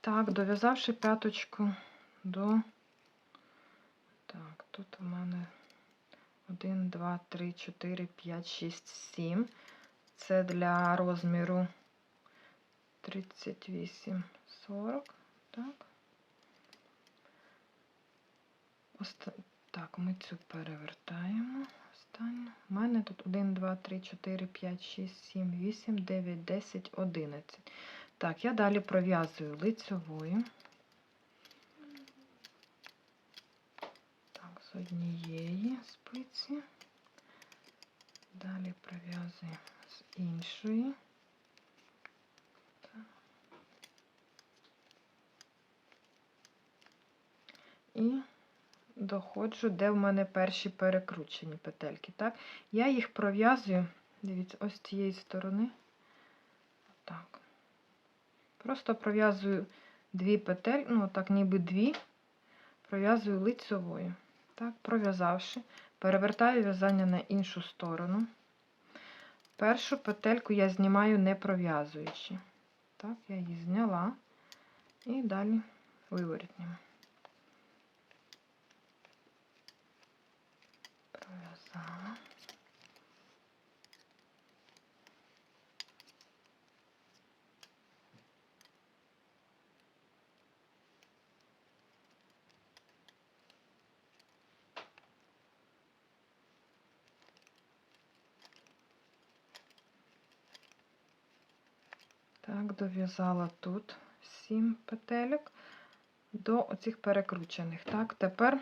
Так, дов'язавши п'яточку до. Так, тут у мене 1, 2, 3, 4, 5, 6, 7. Це для розміру 38, 40. Так. Оста... Так, ми цю перевертаємо. Останню. У мене тут 1, 2, 3, 4, 5, 6, 7, 8, 9, 10, 11. Так, я далі пров'язую лицьовою. Так, з однієї спиці. Далі пров'язую з іншої. І доходжу, де в мене перші перекручені петельки. Так? Я їх пров'язую, дивіться, ось з цієї сторони. Так. Просто пров'язую дві петель, ну, так, ніби дві, пров'язую лицьовою. Так, пров'язавши, перевертаю в'язання на іншу сторону. Першу петельку я знімаю не пров'язуючи. Так, я її зняла і далі виворітнім. Так, дов'язала тут 7 петельок до оцих перекручених. Так, тепер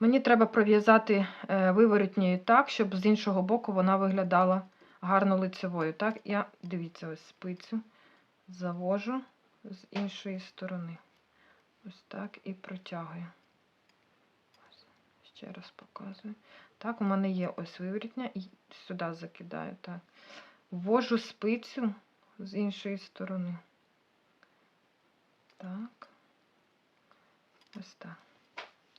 мені треба пров'язати е, виворотньою так, щоб з іншого боку вона виглядала гарно лицевою. Так, я, дивіться, ось спицю завожу з іншої сторони. Ось так і протягую. Ще раз показую. Так, у мене є ось виворотня, і сюди закидаю. Так. Ввожу спицю з іншої сторони. Так. Ось так.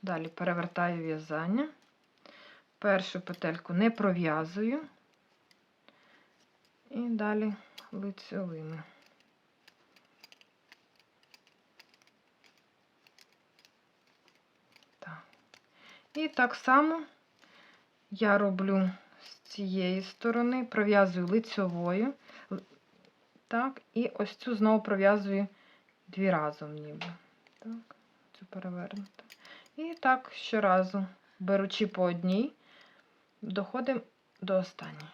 Далі перевертаю в'язання. Першу петельку не пров'язую. І далі лицьовими. І так само я роблю з цієї сторони, пров'язую лицьовою. Так, і ось цю знову пров'язую дві разом ніби. Так, цю перевернути. І так щоразу, беручи по одній, доходимо до останньої.